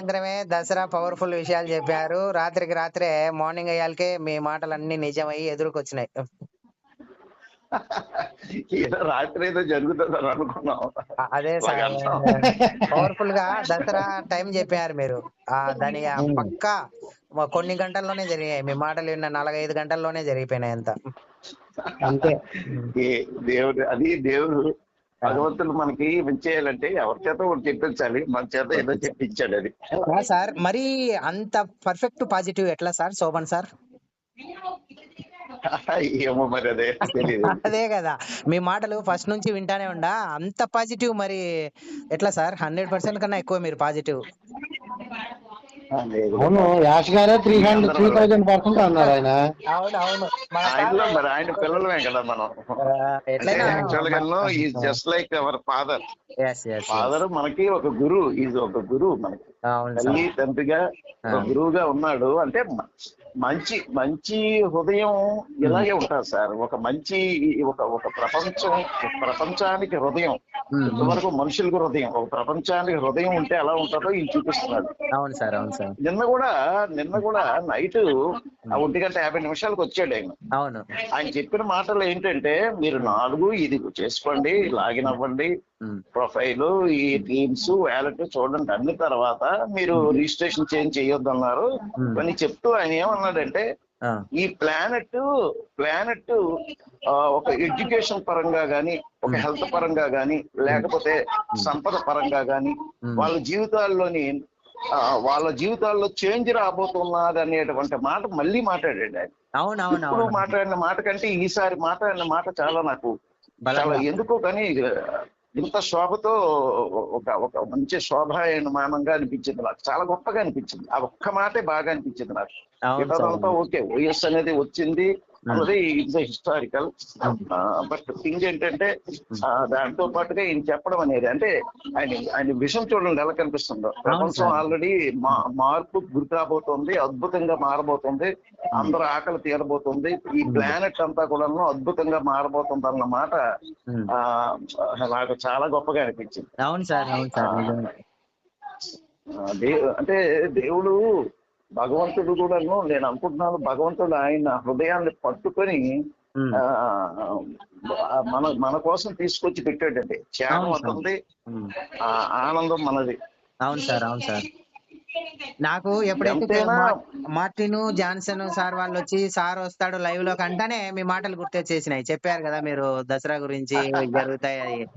సాయంత్రమే దసరా పవర్ఫుల్ విషయాలు చెప్పారు. రాత్రికి రాత్రే మార్నింగ్ అయ్యాలకే మీ మాటలన్నీ నిజమయ్యి ఎదురుకొచ్చినాయి. రాత్రి ఏదో జరుగుతుందని అనుకున్నాం. అదే సార్. పవర్ఫుల్గా దసరా టైం చెప్పారు మీరు. ఆ దాని పక్కా కొన్ని గంటల్లోనే జరిగాయి. మీ మాటలు విన్న నాలుగైదు గంటల్లోనే జరిగిపోయినాయి అంత. అంతే దేవుడు అది దేవుడు భగవంతుడు మనకి చేయాలంటే ఎవరి చేత ఒకటి చెప్పించాలి మన చేత ఏదో చెప్పించాడు అది. సార్ మరి అంత పర్ఫెక్ట్ పాజిటివ్ ఎట్లా సార్? శోభన్ సార్? ఏమో మరి అదే అదే కదా. మీ మాటలు ఫస్ట్ నుంచి వింటానే ఉండా. అంత పాజిటివ్ మరి ఎట్లా సార్? హండ్రెడ్ పర్సెంట్ కన్నా ఎక్కువ మీరు పాజిటివ్ అవును యాష్ గారే three hundred three thousand percent అన్నారు ఆయన. అవును అవును. ఆయనలో మరి ఆయన పిల్లలమే కదా మనం. యాక్చువల్గా is just like our father father మనకి ఒక గురువు ఈజ్ ఒక గురువు మనకి. తల్లి తండ్రిగా. గురువుగా ఉన్నాడు. అంటే మంచి మంచి హృదయం ఇలాగే ఉంటుంది సార్. ఒక మంచి ఒక ఒక ప్రపంచం ప్రపంచానికి హృదయం. ఇంతవరకు మనుషులకు హృదయం. ఒక ప్రపంచానికి హృదయం ఉంటే ఎలా ఉంటుందో ఈయన చూపిస్తున్నాడు. అవును సార్ అవును సార్. నిన్న కూడా నిన్న కూడా నైట్ ఒంటి గంట యాభై నిమిషాలకు వచ్చాడు ఆయన. అవును. ఆయన చెప్పిన మాటలు ఏంటంటే మీరు నాలుగు ఇది చేసుకోండి లాగిన్ అవ్వండి. ప్రొఫైల్ ఈ టీమ్స్ వ్యాలెట్ చూడండి. అన్ని తర్వాత మీరు రిజిస్ట్రేషన్ చేంజ్ చేయొద్దు అన్నారు Hmm. అని చెప్తూ ఆయన ఏమన్నాడంటే ఈ ప్లానెట్ ప్లానెట్ ఒక ఎడ్యుకేషన్ పరంగా గాని ఒక హెల్త్ పరంగా గాని లేకపోతే సంపద పరంగా గాని. వాళ్ళ జీవితాల్లోని వాళ్ళ జీవితాల్లో చేంజ్ రాబోతున్నది అనేటువంటి మాట మళ్ళీ మాట్లాడాడు ఆయన. అవును అవును ఇప్పుడు అవును మాట్లాడిన మాట కంటే ఈసారి మాట్లాడిన మాట చాలా నాకు. చాలా ఎందుకో కానీ ఇంత శోభతో ఒక ఒక మంచి శోభాయమానంగా అనిపించింది నాకు. చాలా గొప్పగా అనిపించింది. ఆ ఒక్క మాటే బాగా అనిపించింది నాకు. ఓకే వైఎస్ అనేది వచ్చింది. అన్నది ఇట్స్ హిస్టారికల్ బట్ థింగ్ ఏంటంటే ఆ, దాంతో పాటుగా ఈయన చెప్పడం అనేది అంటే ఆయన ఆయన విషయం చూడండి ఎలా కనిపిస్తుందో. ప్రపంచం. ఆల్రెడీ మార్పు గురి కాబోతోంది అద్భుతంగా మారబోతుంది అందరూ ఆకలి తీరబోతుంది. ఈ ప్లానెట్ అంతా కూడా అద్భుతంగా మారబోతుంది అన్న మాట మ్మ్. ఆ, నాకు చాలా గొప్పగా అనిపించింది. అవును సార్ అంటే దేవుడు భగవంతుడు కూడాను నేను అనుకుంటున్నాను భగవంతుడు ఆయన హృదయాన్ని పట్టుకొని మన మన కోసం తీసుకొచ్చి పెట్టాడండి. త్యాగం. అతనిది. ఆ, ఆనందం మనది. అవును సార్ అవును సార్. నాకు ఎప్పుడైతే మార్టిన్ జాన్సన్ సార్ వాళ్ళు వచ్చి సార్ వస్తాడు లైవ్లో కంటేనే మీ మాటలు గుర్తొచ్చేసినాయి. చెప్పారు కదా మీరు దసరా గురించి జరుగుతాయి.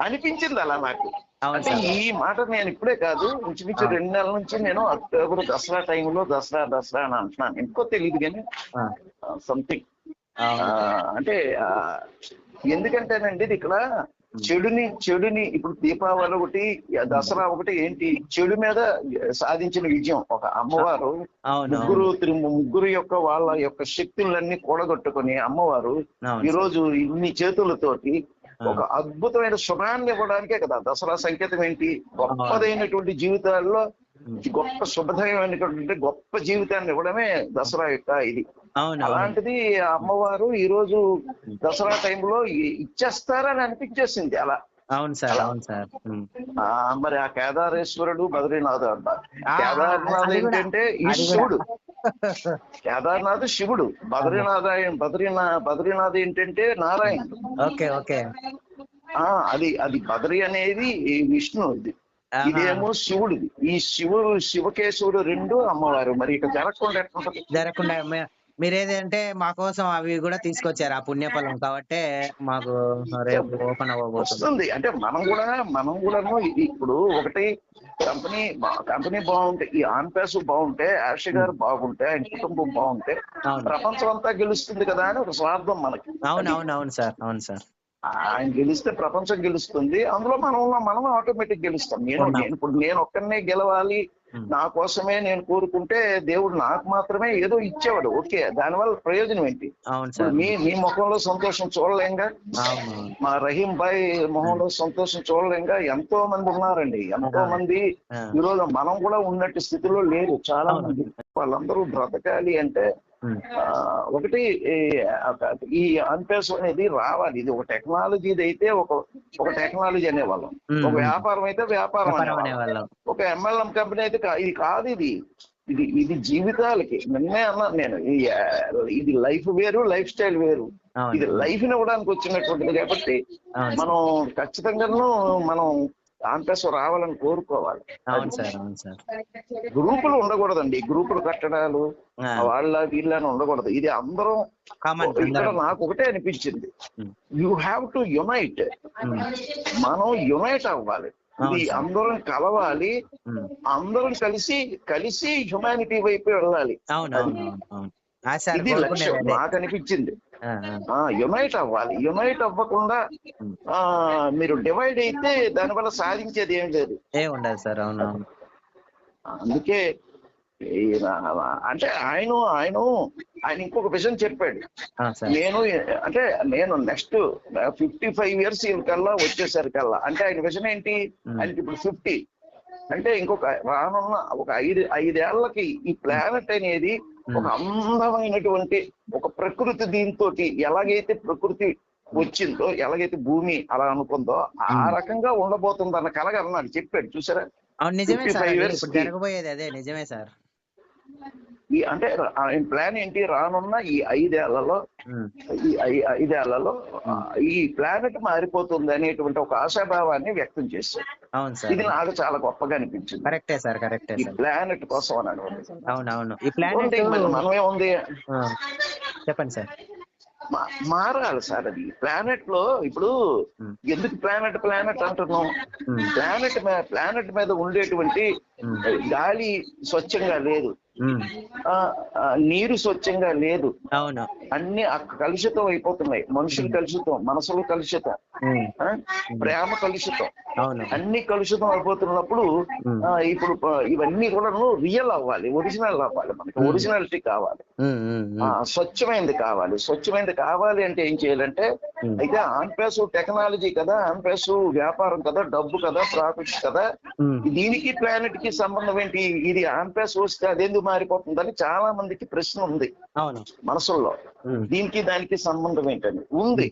అనిపించింది అలా నాకు. అంటే ఈ మాట నేను ఇప్పుడే కాదు ఇంచుమించు. రెండు నెలల నుంచి నేను అక్టోబర్ దసరా టైంలో దసరా దసరా అని అంటున్నాను. ఇంకో తెలియదు కానీ సంథింగ్ అంటే ఎందుకంటేనండి ఇది ఇక్కడ చెడుని చెడుని ఇప్పుడు దీపావళి ఒకటి దసరా ఒకటి ఏంటి? చెడు మీద సాధించిన విజయం. ఒక అమ్మవారు ముగ్గురు ముగ్గురు యొక్క వాళ్ళ యొక్క శక్తులన్నీ కూడగొట్టుకొని అమ్మవారు అవును ఈ రోజు ఇన్ని చేతులతోటి ఒక అద్భుతమైన శుభాన్ని ఇవ్వడానికే కదా. దసరా సంకేతం ఏంటి? గొప్పదైనటువంటి జీవితాల్లో గొప్ప శుభదైనటువంటి గొప్ప జీవితాన్ని ఇవ్వడమే దసరా యొక్క ఇది. అలాంటిది అమ్మవారు ఈ రోజు దసరా టైంలో ఇచ్చేస్తారని అనిపించేసింది అలా. అవును సార్ అవును సార్. మరి ఆ కేదారేశ్వరుడు బద్రీనాథ్ అంట కేదార్నాథ్ ఏంటంటే ఈ అది కూడా. శివుడు. కేదార్నాథ్ శివుడు. బద్రీనాథ్ బద్రీనా బద్రీనాథ్ ఏంటంటే నారాయణుడు. Okay okay. ఆ అది అది బద్రి అనేది ఈ విష్ణు ఇది. ఆహా. ఇదేమో శివుడిది. ఈ శివుడు శివకేశవుడు రెండు అమ్మవారు. మరి ఇక జరగకుండా ఎట్లుంటది జరగకుండా మే- మీరు ఏదంటే మా కోసం అవి కూడా తీసుకొచ్చారు ఆ పుణ్యఫలం కాబట్టి మాకు రేపు ఓపెన్ అవ్వబోతుంది. వస్తుంది. అంటే మనం కూడా మనం ఇది ఇప్పుడు ఒకటి కంపెనీ కంపెనీ బాగుంటే ఈ ఆన్ పేస్ బాగుంటే యాష్ గారు బాగుంటే ఆయన కుటుంబం బాగుంటే ప్రపంచం అంతా గెలుస్తుంది కదా అని ఒక స్వార్థం మనకి. అవును అవును అవును సార్ అవును సార్. ఆయన గెలిస్తే ప్రపంచం గెలుస్తుంది. అందులో మనం ఉన్నాం, మనం ఆటోమేటిక్ గెలుస్తాం. నేను ఇప్పుడు నేను ఒక్కనే గెలవాలి. నా కోసమే నేను కోరుకుంటే దేవుడు నాకు మాత్రమే ఏదో ఇచ్చేవాడు. ఓకే దానివల్ల ప్రయోజనం ఏంటి? మీ మీ ముఖంలో సంతోషం చూడలేంగా? మా రహీం భాయ్ మొహంలో సంతోషం చూడలేంగా? ఎంతో మంది ఉన్నారండి. ఎంతో మంది ఆ. ఈ రోజు మనం కూడా ఉన్నట్టు స్థితిలో లేరు. చాలా మంది. వాళ్ళందరూ బ్రతకాలి అంటే ఒకటి ఈ- అన్పేస్ అనేది రావాలి. ఇది ఒక టెక్నాలజీ అయితే ఒక ఒక టెక్నాలజీ అనేవాళ్ళం. ఉమ్, ఒక వ్యాపారం అయితే వ్యాపారం అనేవాళ్ళం. ఒక ఎంఎల్ఎం కంపెనీ అయితే ఇది కాదు ఇది. ఇది ఇది జీవితాలకి. నిన్నే అన్నాను నేను ఇది లైఫ్ వేరు లైఫ్ స్టైల్ వేరు. ఇది లైఫ్ ఇవ్వడానికి వచ్చినటువంటిది కాబట్టి మనం ఖచ్చితంగాను మనం ఆంపేస్ రావాలని కోరుకోవాలి. గ్రూపులు ఉండకూడదండి. గ్రూపులు కట్టడాలు వాళ్ళ వీళ్ళని ఉండకూడదు. ఇది అందరం ఇక్కడ నాకు ఒకటే అనిపించింది. యూ హ్యావ్ టు యునైట్ మనం యునైట్ అవ్వాలి. ఇది. అందరం కలవాలి. అందరం కలిసి కలిసి హ్యుమానిటీ వైపు వెళ్ళాలి. ఇది లక్ష్యం. నాకు అనిపించింది. యునైట్ అవ్వాలి. యునైట్ అవ్వకుండా మీరు డివైడ్ అయితే దానివల్ల సాధించేది ఏం లేదు. ఏం ఉండదు సార్ అవును. అందుకే అంటే ఆయన ఆయన ఆయన ఇంకొక విషయం చెప్పాడు. నేను అంటే నేను నెక్స్ట్ ఫిఫ్టీ ఫైవ్ ఇయర్స్ కల్లా వచ్చేసరికల్లా అంటే ఆయన విషయం ఏంటి. ఆయనకి ఇప్పుడు ఫిఫ్టీ. అంటే ఇంకొక రానున్న ఒక ఐదు ఐదేళ్ళకి ఈ ప్లానెట్ అనేది ఒక అందమైనటువంటి ఒక ప్రకృతి దీంతో ఎలాగైతే ప్రకృతి వచ్చిందో ఎలాగైతే భూమి అలా అనుకుందో ఆ. రకంగా ఉండబోతుంది అన్న కలగా అన్నాడు చెప్పాడు. చూసారా? నిజమే 55 సార్ జరగబోయేది అదే నిజమే సార్. ఈ అంటే ఆయన ప్లాన్ ఏంటి? రానున్న ఈ ఐదేళ్ళలో ఈ ఐదేళ్ళలో ఈ ప్లానెట్ మారిపోతుంది అనేటువంటి ఒక ఆశాభావాన్ని వ్యక్తం చేశారు. ఇది నాకు చాలా గొప్పగా అనిపించింది. కరెక్టే సార్ కరెక్టే ఈ ప్లానెట్ కోసం అని అనుకుంది అవును అవును ఈ ప్లానెట్ ఉంది, మన- మనమేముంది చెప్పండి సార్. మారాలి సార్ అది. ప్లానెట్లో ఇప్పుడు. ఎందుకు ప్లానెట్ ప్లానెట్ అంటున్నాం. ప్లానెట్ ప్లానెట్ మీద ఉండేటువంటి. గాలి స్వచ్ఛంగా లేదు. నీరు స్వచ్ఛంగా లేదు. అవును. అన్ని కలుషితం అయిపోతున్నాయి. మనుషులు కలుషితం మనసులు కలుషితం? ప్రేమ కలుషితం. అన్ని కలుషితం అయిపోతున్నప్పుడు ఇప్పుడు ఇవన్నీ కూడా రియల్ అవ్వాలి ఒరిజినల్ అవ్వాలి మనకి. ఒరిజినాలిటీ కావాలి. స్వచ్ఛమైనది కావాలి. స్వచ్ఛమైనది కావాలి అంటే ఏం చేయాలంటే. అయితే ఆన్పేసు టెక్నాలజీ కదా ఆన్పేసు వ్యాపారం కదా డబ్బు కదా ప్రాఫిట్స్ కదా దీనికి ప్లానెట్కి సంబంధం ఏంటి? ఇది ఆన్పేస్ వస్తే అదెందుకు మారిపోతుందని చాలా మందికి ప్రశ్న ఉంది. మనసుల్లో. దీనికి దానికి సంబంధం ఏంటని ఉంది.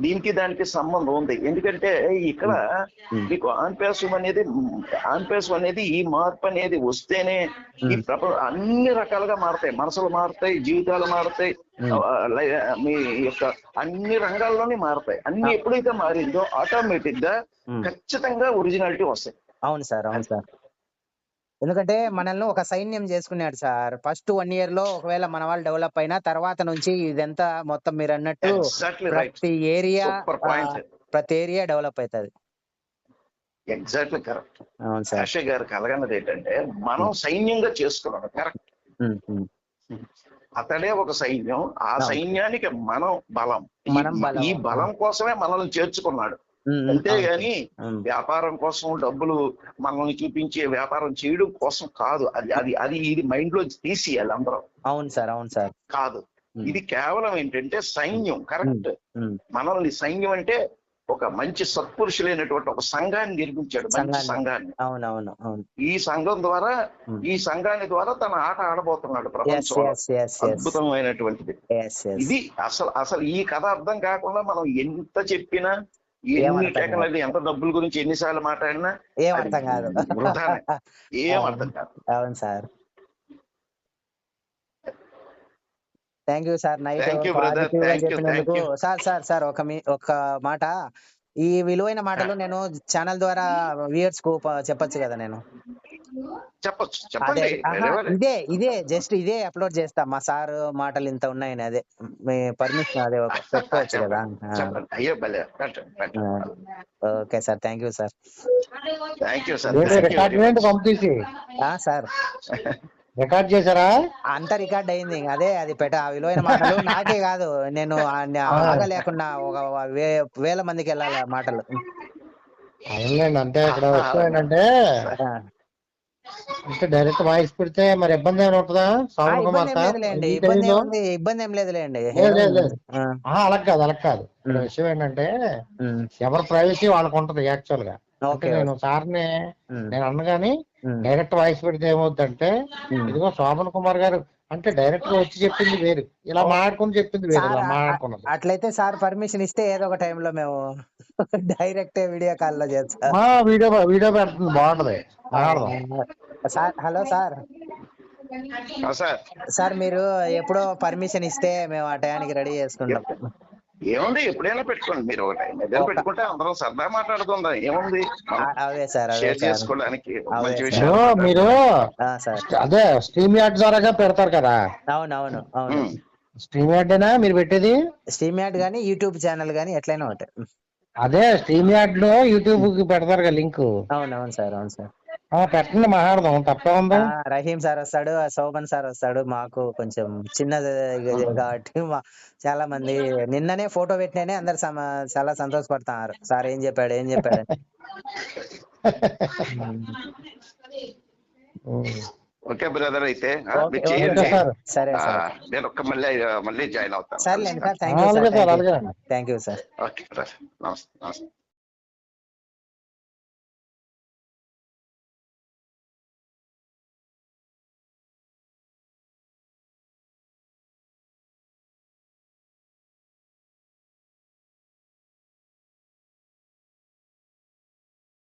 దీనికి దానికి సంబంధం ఉంది. ఎందుకంటే ఇక్కడ. మీకు ఆన్పేసం అనేది ఆన్పేసం అనేది ఈ మార్పు అనేది వస్తేనే ఈ. ప్రపంచం అన్ని రకాలుగా మారుతాయి. మనసులు మారుతాయి జీవితాలు మారుతాయి మీ యొక్క అన్ని రంగాల్లోనే మారుతాయి. అన్ని ఎప్పుడైతే మారిందో ఆటోమేటిక్గా. ఖచ్చితంగా ఒరిజినాలిటీ వస్తాయి. అవును సార్ అవును సార్. ఎందుకంటే మనల్ని ఒక సైన్యం చేసుకున్నాడు సార్. ఫస్ట్ వన్ ఇయర్లో ఒకవేళ మన వాళ్ళు డెవలప్ అయినా తర్వాత నుంచి ఇదంతా మొత్తం మీరు అన్నట్టు ప్రతి ఏరియా ప్రతి ఏరియా డెవలప్ అవుతుంది ఎగ్జాక్ట్లీ కరెక్ట్ ఆశయ్ గారు కలగన్నది ఏంటంటే మనం సైన్యంగా చేసుకున్నాం. కరెక్ట్ అతడే ఒక సైన్యం. ఆ. సైన్యానికి మనం బలం. ఈ- బలం. కోసమే మనల్ని చేర్చుకున్నాడు. అంతేగాని వ్యాపారం కోసం డబ్బులు మనల్ని చూపించే వ్యాపారం చేయడం కోసం కాదు. అది అది అది ఇది మైండ్లో తీసేయాలి అందరం. అవును సార్ అవును సార్. కాదు. ఇది కేవలం ఏంటంటే సైన్యం కరెక్ట్? మనల్ని సైన్యం అంటే ఒక మంచి సత్పురుషులైనటువంటి ఒక సంఘాన్ని నిర్మించాడు మంచి సంఘాన్ని. సంఘాన్ని. అవును అవును. అవును ఈ సంఘం ద్వారా. ఈ సంఘాన్ని ద్వారా తన ఆట ఆడబోతున్నాడు అద్భుతమైనటువంటిది. ఇది అసలు అసలు ఈ కథ అర్థం కాకుండా మనం ఎంత చెప్పినా ఎన్ని ఎంత డబ్బుల గురించి ఎన్నిసార్లు మాట్లాడినా ఏం అర్థం కాదు. ఏం అర్థం కాదు. అవును sir. Thank you sir. Night చెప్పినందుకు. సార్ సార్ సార్ ఒక మీ ఒక మాట. ఈ విలువైన మాటలు నేను ఛానల్ ద్వారా వ్యూయర్స్కు చెప్పొచ్చు కదా నేను. చెప్పొచ్చు చెప్పండి? ఇదే ఇదే జస్ట్ ఇదే అప్లోడ్ చేస్తా. మా సార్ మాటలు ఇంత ఉన్నాయని అదే. మీ పర్మిషన్ అదే పెట్టుకోవచ్చు కదా. Okay sir thank you sir thank you sir record పంపించి సార్. రికార్డ్ చేశారా? అంత రికార్డ్ అయింది ఇంక. అదే అది పెట్ట ఆ విలువైన మాటలు నాకే కాదు. నేను ఆగలేకుండా ఒక వేల మందికి వెళ్ళాలి ఆ మాటలు. అవునండి అంటే ఇక్కడ ఏంటంటే ఆ. అంటే డైరెక్ట్ వాయిస్ పెడితే మరి ఇబ్బంది ఏమైనా ఉంటుందా? ఇబ్బంది కుమార్ సార్ ఇబ్బంది టైంలో? ఏముంది ఇబ్బంది ఏం లేదులేండి. అలా కాదు అలా కాదు. విషయం ఏంటంటే ఎవరి ప్రైవసీ వాళ్ళకు ఉంటది యాక్చువల్గా. నేను సార్ని నేను అన్నగాని డైరెక్ట్ వాయిస్ పెడితే ఏమవుతుందంటే. ఇదిగో శోభన్ కుమార్ గారు అంటే డైరెక్ట్గా వచ్చి చెప్పింది వేరు. ఇలా మాట్లాడుకుని చెప్పింది వేరు ఇలా మాట్లాడుకున్నది. అట్లయితే సార్ పర్మిషన్ ఇస్తే ఏదో ఒక టైంలో మేము డైరెక్ట్ వీడియో కాల్లో చేస్తాం. వీడియో వీడియో పెడుతుంది బాగుంటది. మాట్లాడదాం. Sir hello sir. Sir sir మీరు ఎప్పుడో పర్మిషన్ ఇస్తే మేము ఆ టయానికి రెడీ చేసుకుంటాం. ఏముంది ఎప్పుడైనా పెట్టుకోండి మీరు ఒకటి ఏదైనా పెట్టుకుంటే అందరం సరదా మాట్లాడుకుందాం ఏముంది? అవే సార్ షేర్ చేసుకోవడానికి మంచి. విషయం. మీరు ఆ, సార్. అదే స్ట్రీమ్ యార్డ్ ద్వారాగా పెడతారు కదా? అవును. అవును. స్ట్రీమ్ యార్డేనా మీరు పెట్టేది? స్ట్రీమ్ యాడ్ కానీ యూట్యూబ్ ఛానల్ కానీ ఎట్లయినా ఒకటే. అదే స్ట్రీమ్ యార్డ్లో యూట్యూబ్కి పెడతారు కదా లింక్. అవును అవును సార్ అవును సార్. పెట్టండి మాట్లాడదాం. తప్పే ఉంది? రహీం సార్ వస్తాడు ఆ శోభన్ సార్ వస్తాడు. మాకు కొంచెం చిన్నది కాబట్టి మా- చాలా మంది నిన్ననే ఫోటో పెట్టిననే అందరు చాలా సంతోషపడుతున్నారు. సార్ ఏం చెప్పాడు ఏం చెప్పాడు. ఓకే బ్రదర్ అయితే మీరు చేయండి. సార్. సరే ఆ, సార్. నేను ఒక్క మళ్ళీ మళ్ళీ జాయిన్ అవుతాను. సర్లేండి sir thank you sir thank you sir. Okay నమస్తే నమస్తే.